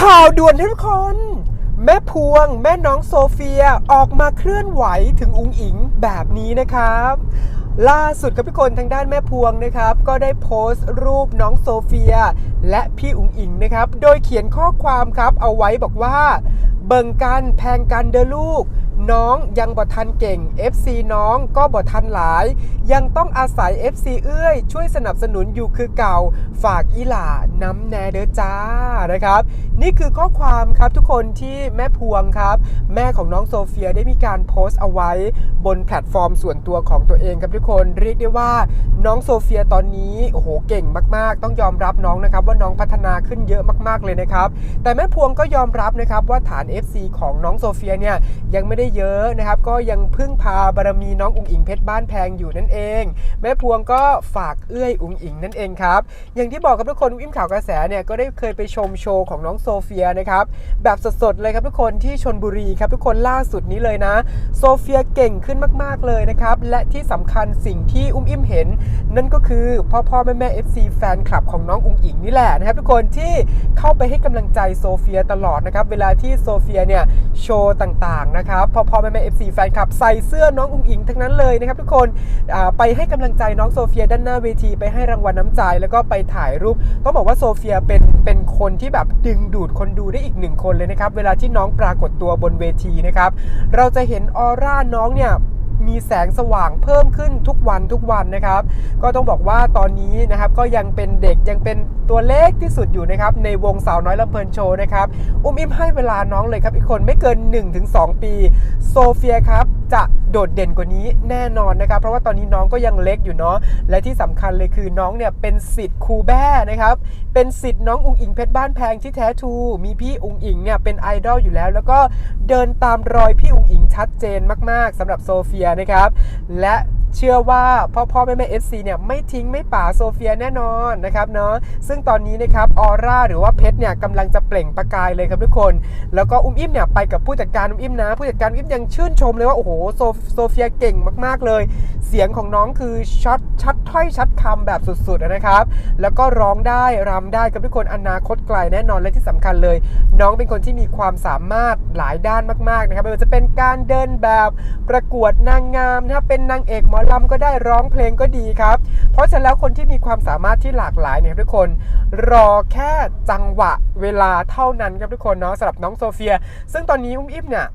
ข่าวด่วนทุกคน แม่พวง แม่น้องโซเฟียออกมาเคลื่อนไหวถึงอุงอิงแบบนี้นะครับ ล่าสุดกับพี่คนทางด้านแม่พวงนะครับ ก็ได้โพสต์รูปน้องโซเฟีย และพี่อุงอิงนะครับ โดยเขียนข้อความครับเอาไว้บอกว่า เบิ่งกันแพงกันเด้อลูก น้องยังบ่ทันเก่ง FC น้องก็บ่ทันหลาย ยังต้องอาศัย FC เอื้อย ช่วยสนับสนุนอยู่คือเก่า ฝากอีหล่าน้ำแนเด้อจ้านะครับ นี่คือข้อความครับทุกคนที่แม่พวงครับ แม่ของน้องโซเฟียได้มีการโพสต์เอาไว้บนแพลตฟอร์มส่วนตัวของตัวเองครับทุกคนเรียกได้ว่าน้องโซเฟียตอนนี้โอ้โหเก่งมาก ๆ ต้องยอมรับน้องนะครับว่าน้องพัฒนาขึ้นเยอะมาก ๆเลยนะครับแต่แม่พวงก็ยอมรับนะครับว่าฐาน FC ของน้องโซเฟียเนี่ยยังไม่ได้เยอะนะครับ ก็ยังพึ่งพาบารมีน้องอุ๋งอิงเพชรบ้านแพงอยู่นั่นเอง แม่พวงก็ฝากเอื้อยอุ๋งอิงนั่นเองครับอย่างที่บอกกับทุกคนอุ้มข่าวกระแสเนี่ยก็ได้เคยไปชมโชว์ของน้องโซเฟียนะครับแบบสดๆเลยครับทุกคนที่ชนบุรีครับทุกคนล่าสุดนี้เลยนะ โซเฟียเก่งขึ้นมากๆเลยนะครับและที่สำคัญสิ่งที่อุ้มอิ่มเห็น นั่นก็คือพ่อพ่อแม่แม่ FC แฟนคลับของน้องอุ๋งอิงนี่แหละนะครับทุกคนที่เข้าไปให้กำลังใจโซเฟียตลอดนะครับเวลาที่โซเฟียเนี่ยโชว์ต่างๆนะครับพ่อพ่อแม่แม่ FC แฟนคลับใส่เสื้อน้องอุ้งอิงทั้งนั้นเลยนะครับทุกคนไปให้กำลังใจน้องโซเฟียด้านหน้าเวทีไปให้รางวัลน้ำใจแล้วก็ไปถ่ายรูปต้องบอกว่าโซเฟียเป็นเป็นคนที่แบบดึงดูดคนดูได้อีกหนึ่งคนเลยนะครับเวลาที่น้องปรากฏตัวบนเวทีนะครับเราจะเห็นออร่าน้องเนี่ย มีแสงสว่างเพิ่มขึ้นทุกวันทุกวันนะครับ ก็ต้องบอกว่าตอนนี้นะครับก็ยังเป็นเด็กยังเป็นตัวเล็กที่สุดอยู่นะครับในวงสาวน้อยลำเพลินโชว์นะครับอุ้มอิ่มให้เวลาน้องเลยครับอีกคนไม่เกิน 1-2 ปี โซเฟียครับจะโดดเด่นกว่านี้แน่นอนนะครับ เพราะว่าตอนนี้น้องก็ยังเล็กอยู่เนาะและที่สำคัญเลยคือน้องเนี่ยเป็นสิทธิ์ครูแบ้นะครับเป็นสิทธิ์น้องอุงอิงเพชรบ้านแพงที่แท้ทูมีพี่อุงอิงเนี่ยเป็นไอดอลอยู่แล้ว แล้วก็เดินตามรอยพี่อุงอิงชัดเจนมากๆสำหรับโซเฟียนะครับ และ เชื่อว่าพ่อพ่อแม่แม่เอฟซีเนี่ยไม่ทิ้งไม่ป่าโซเฟียแน่นอนนะครับเนาะซึ่งตอนนี้นะครับออร่าหรือว่าเพชรเนี่ยกำลังจะเปล่งประกายเลยครับทุกคน แล้วก็อุ้มอิ่มเนี่ยไปกับผู้จัดการอุ้มอิ่มนะผู้จัดการอุ้มอิ่มยังชื่นชมเลยว่าโอ้โหโซโซเฟียเก่งมากๆเลย เสียงของน้องคือช็อตชัดถ้อยชัดคำแบบสุดๆนะครับ แล้วก็ร้องได้รำได้กับทุกคนอนาคตไกลแน่นอนและที่สำคัญเลย น้องเป็นคนที่มีความสามารถหลายด้านมากๆนะครับไม่ว่าจะเป็นการเดินแบบประกวดนางงามนะครับเป็นนางเอกหมอลำก็ได้ร้องเพลงก็ดีครับ เพราะฉะนั้นแล้วคนที่มีความสามารถที่หลากหลายเนี่ยครับทุกคนรอแค่จังหวะเวลาเท่านั้นครับทุกคนเนาะสำหรับน้องโซเฟีย ซึ่งตอนนี้อุ้มอิ่มเนี่ย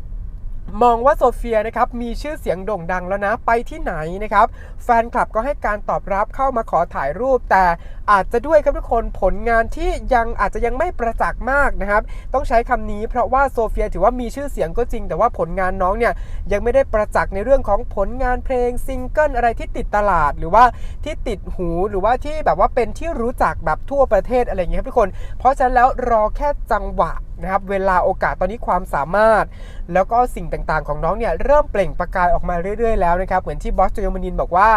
มองว่าโซเฟียนะครับมีชื่อเสียงโด่งดังแล้วนะ ไปที่ไหนนะครับ แฟนคลับก็ให้การตอบรับเข้ามาขอถ่ายรูปแต่อาจจะด้วยครับทุกคนผลงานที่ยังอาจจะยังไม่ประจักษ์มากนะครับ ต้องใช้คำนี้เพราะว่าโซเฟียถือว่ามีชื่อเสียงก็จริง แต่ว่าผลงานน้องเนี่ยยังไม่ได้ประจักษ์ในเรื่องของผลงานเพลงซิงเกิลอะไรที่ติดตลาด หรือว่าที่ติดหูหรือว่าที่แบบว่าเป็นที่รู้จักแบบทั่วประเทศอะไรอย่างเงี้ยครับทุกคน เพราะฉะนั้นแล้วรอแค่จังหวะนะครับเวลาโอกาสตอนนี้ความสามารถ แล้วก็สิ่งต่างๆของน้องเนี่ยเริ่มเปล่งประกายออกมาเรื่อยๆแล้วนะครับเหมือนที่บอสโจยมนินบอกว่า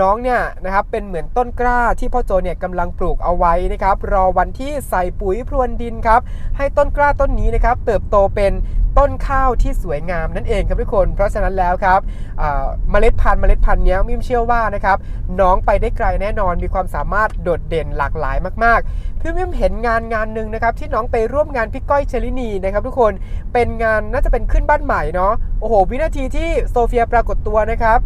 น้องเนี่ยนะครับเป็นเหมือนต้นกล้าที่พ่อโจเนี่ยกำลังปลูกเอาไว้นะครับรอวันที่ใส่ปุ๋ยพรวนดินครับให้ต้นกล้าต้นนี้นะครับเติบโตเป็นต้นข้าวที่สวยงามนั่นเองครับทุกคน เพราะฉะนั้นแล้วครับเมล็ดพันธุ์เมล็ดพันธุ์นี้มิมเชื่อว่านะครับน้องไปได้ไกลแน่นอนมีความสามารถโดดเด่นหลากหลายมากๆพี่มิมเห็นงานงานหนึ่งนะครับที่น้องไปร่วมงานพี่ก้อยเชลินีนะครับทุกคนเป็นงานน่าจะเป็นขึ้นบ้านใหม่เนาะโอ้โหวินาทีที่โซเฟียปรากฏตัวนะครับ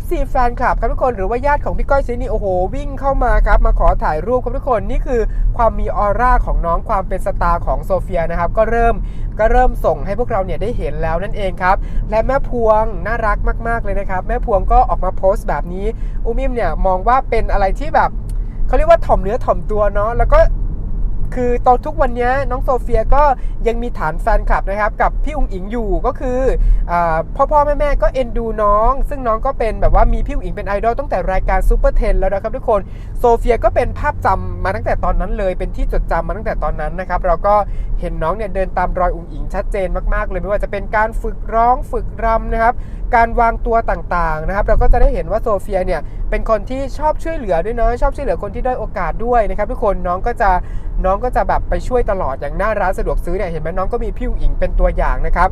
FC แฟนคลับครับทุกคนหรือว่าญาติของพี่ก้อยเชลินีโอ้โห วิ่งเข้ามาครับ มาขอถ่ายรูปครับทุกคนนี่คือความมีออร่าของน้องความเป็นสตาร์ของโซเฟียนะครับ ก็เริ่มก็เริ่มส่งให้พวกเราเนี่ยได้เห็นแล้วนั่นเองครับ และแม่พวงน่ารักมาก ๆ เลยนะครับ แม่พวงก็ออกมาโพสต์แบบนี้ อุ้มิมเนี่ยมองว่าเป็นอะไรที่แบบเขาเรียกว่าถ่อมเนื้อถ่อมตัวเนาะแล้วก็ คือตอนทุกวันนี้น้องโซเฟียก็ยังมีฐานแฟนคลับนะครับ กับพี่อุ๋งอิงอยู่ก็คืออพ่อพ่อแม่แม่ก็เอ็นดูน้อง ซึ่งน้องก็เป็นแบบว่ามีพี่อุ๋งอิงเป็นไอดอลตั้งแต่รายการซูเปอร์เทนแล้วนะครับทุกคนโซเฟียก็เป็นภาพจำมาตั้งแต่ตอนนั้นเลย เป็นที่จดจำมาตั้งแต่ตอนนั้นนะครับ เราก็เห็นน้องเนี่ยเดินตามรอยอุ๋งอิงชัดเจนมากๆเลยไม่ว่าจะเป็นการฝึกร้องฝึกรำนะครับ การวางตัวต่างๆนะครับ เราก็จะได้เห็นว่าโซเฟียเนี่ย เป็นคนที่ชอบช่วยเหลือด้วยเนาะชอบช่วยเหลือคนที่ได้โอกาสด้วยนะครับทุกคนน้องก็จะน้องก็จะแบบไปช่วยตลอดอย่างหน้าร้านสะดวกซื้อเนี่ยเห็นไหมน้องก็มีพี่อุ๋งอิงเป็นตัวอย่างนะครับ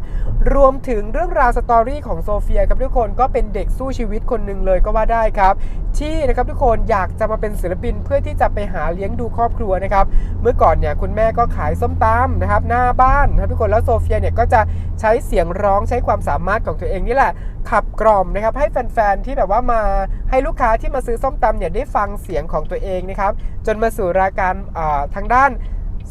รวมถึงเรื่องราวสตอรี่ของโซเฟียครับทุกคนก็เป็นเด็กสู้ชีวิตคนหนึ่งเลยก็ว่าได้ครับ ที่นะครับทุกคนอยากจะมาเป็นศิลปินเพื่อที่จะไปหาเลี้ยงดูครอบครัวนะครับเมื่อก่อนเนี่ยคุณแม่ก็ขายส้มตำนะครับหน้าบ้านนะครับทุกคนแล้วโซเฟียเนี่ยก็จะใช้เสียงร้องใช้ความสามารถของตัวเองนี่แหละขับกล่อมนะครับให้แฟนๆที่แบบว่ามาให้ลูกค้าที่มาซื้อส้มตำเนี่ยได้ฟังเสียงของตัวเองนะครับ จนมาสู่รายการาทางด้าน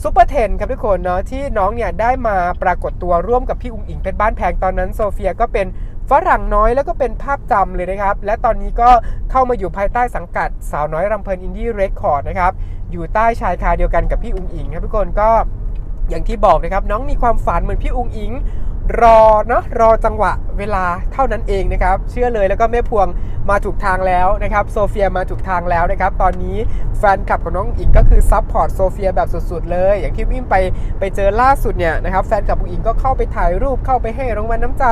ซูเปอร์เทนครับทุกคนเนาะที่น้องเนี่ยได้มาปรากฏตัวร่วมกับพี่อุ๋งอิงเป็นบ้านแพงตอนนั้นโซเฟียก็เป็นฝรั่งน้อยแล้วก็เป็นภาพจำเลยนะครับ และตอนนี้ก็เข้ามาอยู่ภายใต้สังกัดสาวน้อยรำเพลินอินดี้เรคคอร์ดนะครับ อยู่ใต้ชายคาเดียวกันกับพี่อุ๋งอิงครับทุกคนก็อย่างที่บอกนะครับน้องมีความฝันเหมือนพี่อุ๋งอิง รอเนาะรอจังหวะเวลาเท่านั้นเองนะครับ เชื่อเลยแล้วก็แม่พวงมาถูกทางแล้วนะครับ โซเฟียมาถูกทางแล้วนะครับ ตอนนี้แฟนคลับของน้องอิงก็คือซับพอร์ตโซเฟียแบบสุดๆ เลย อย่างที่วิ่งไปไปเจอล่าสุดเนี่ยนะครับแฟนคลับของอิงก็เข้าไปถ่ายรูปเข้าไปให้รางวัลน้ำใจ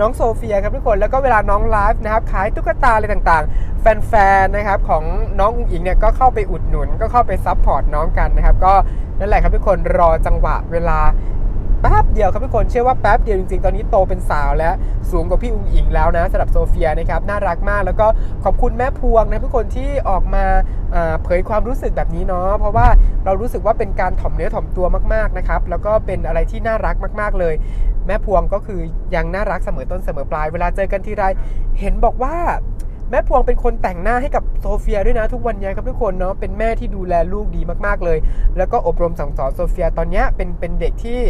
น้องโซเฟียครับทุกคนแล้วก็เวลาน้องไลฟ์นะครับขายตุ๊กตาอะไรต่างๆ แฟนๆนะครับของน้องอุ๋งอิงเนี่ยก็เข้าไปอุดหนุน ก็เข้าไปซับพอร์ตน้องกันนะครับก็นั่นแหละครับทุกคนรอจังหวะเวลา แป๊บเดียวครับทุกคนเชื่อว่าแป๊บเดียวจริงๆ ตอนนี้โตเป็นสาวแล้วสูงกว่าพี่อุ๋งอิงแล้วนะสำหรับโซเฟียนะครับน่ารักมากแล้วก็ขอบคุณแม่พวงนะทุกคนที่ออกมาเผยความรู้สึกแบบนี้เนาะเพราะว่าเรารู้สึกว่าเป็นการถ่อมเนื้อถ่อมตัวมากๆนะครับแล้วก็เป็นอะไรที่น่ารักมาก ๆเลย แม่พวงก็คือยังน่ารักเสมอต้นเสมอปลาย เวลาเจอกันทีไรเห็นบอกว่าแม่พวงเป็นคนแต่งหน้าให้กับโซเฟียด้วยนะทุกวันนี้ครับทุกคนเนาะเป็นแม่ที่ดูแลลูกดีมากๆเลย แล้วก็อบรมสั่งสอนโซเฟียตอนเนี้ยเป็นเป็นเด็กที่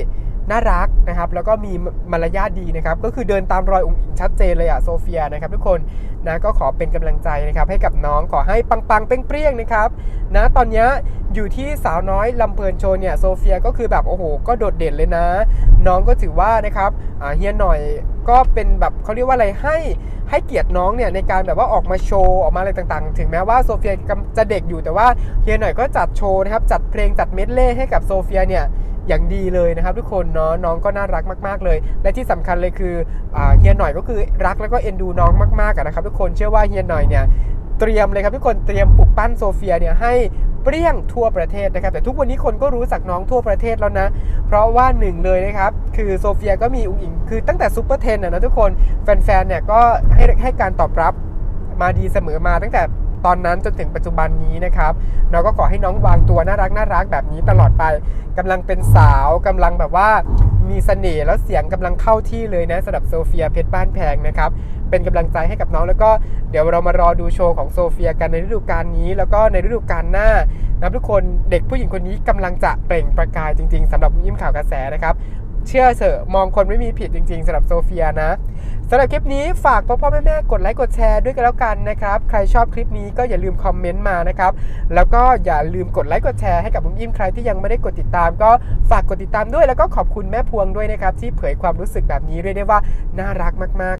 น่ารักนะครับ แล้วก็มีมารยาทดีนะครับ ก็คือเดินตามรอยองค์อิงชัดเจนเลยอะโซเฟียนะครับ ทุกคนนะก็ขอเป็นกำลังใจนะครับ ให้กับน้องขอให้ปังๆเปรี้ยงๆนะครับนะตอนนี้อยู่ที่สาวน้อยลำเพลินโชว์เนี่ยโซเฟียก็คือแบบโอ้โห ก็โดดเด่นเลยนะ น้องก็ถือว่านะครับเฮียหน่อยก็เป็นแบบเขาเรียกว่าอะไรให้ให้เกียรติน้องเนี่ยในการแบบว่าออกมาโชว์ออกมาอะไรต่างๆ ถึงแม้ว่าโซเฟียจะเด็กอยู่แต่ว่าเฮียหน่อยก็จัดโชว์นะครับจัดเพลงจัดเมดเล่ให้กับโซเฟียเนี่ย อย่างดีเลยนะครับทุกคนเนาะน้องก็น่ารักมาก ๆเลย และที่สำคัญเลยคืออเฮียหน่อยก็คือรักแล้วก็เอ็นดูน้องมากๆะนะครับทุกคนเชื่อว่าเฮียหน่อยเนี่ยเตรียมเลยครับทุกคนเตรียมปลุกปั้นโซเฟียเนี่ยให้เปรี้ยงทั่วประเทศนะครับ แต่ทุกวันนี้คนก็รู้จักน้องทั่วประเทศแล้วนะ เพราะว่าหนึ่งเลยนะครับ คือโซเฟียก็มีอุ๋งอิงคือตั้งแต่ซูเปอร์เทนนะทุกคนแฟนๆเนี่ยก็ให้ให้การตอบรับมาดีเสมอมาตั้งแต่ ตอนนั้นจนถึงปัจจุบันนี้นะครับ เราก็ขอให้น้องวางตัวน่ารักน่ารักแบบนี้ตลอดไปกำลังเป็นสาวกำลังแบบว่ามีเสน่ห์แล้วเสียงกำลังเข้าที่เลยนะสำหรับโซเฟียเพชรบ้านแพงนะครับ เป็นกำลังใจให้กับน้องแล้วก็เดี๋ยวเรามารอดูโชว์ของโซเฟียกันในฤดูกาลนี้ แล้วก็ในฤดูกาลหน้านะทุกคนเด็กผู้หญิงคนนี้กำลังจะเปล่งประกายจริง ๆสำหรับยิ้มข่าวกระแสนะครับ เชื่อเถอะมองคนไม่มีผิดจริงๆสำหรับโซเฟียนะสำหรับคลิปนี้ฝากพ่อพ่อแม่แม่กดไลค์กดแชร์ด้วยกันแล้วกันนะครับ ใครชอบคลิปนี้ก็อย่าลืมคอมเมนต์มานะครับ แล้วก็อย่าลืมกดไลค์กดแชร์ให้กับบุ้มยิ้มใครที่ยังไม่ได้กดติดตาม ก็ฝากกดติดตามด้วยแล้วก็ขอบคุณแม่พวงด้วยนะครับที่เผยความรู้สึกแบบนี้เรียกได้ว่าน่ารักมากๆ